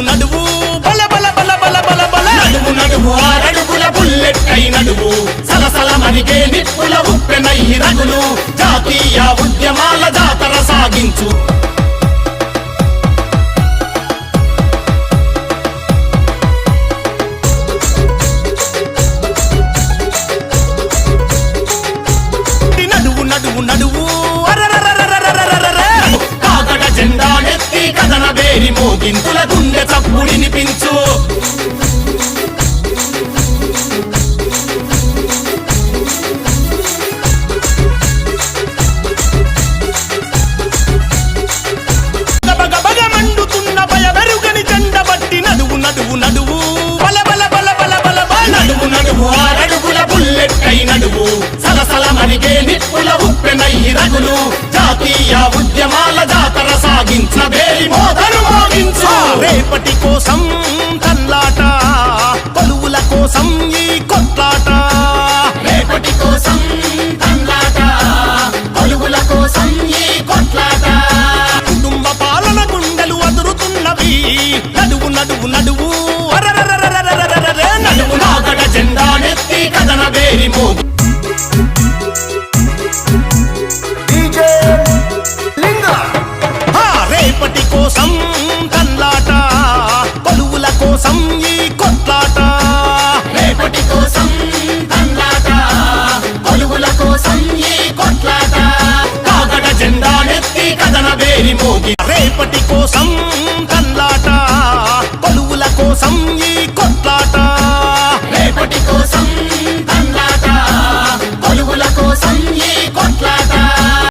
నడువు నడువు. బల బల బల బల బల బల. నడువు నడువు ఆరడుగుల బుల్లెట్ అయి నడువు. సలసల మరిగే నిప్పుల ఉప్పెనై రగులు. జాతీయ ఉద్యమాల జాతర సాగించు. అందరికీ కథన వేరి మోగింపుల గుండె తప్పుడినిపించు నడువు సలసల మరిగే నిప్పుల ఉప్పెనయ్యి రగులు. జాతీయ ఉద్యమ నడువు. నడువు నాగడ జెండా నెత్తి రేపటి కోసం తల్లాట పలువుల కోసం ఈ కొట్లాట. రేపటి కోసం తల్లాట పలువుల కోసం ఈ కొట్లాట. కాగడ జెండా నెత్తి కదన వేరి మోగి రేపటి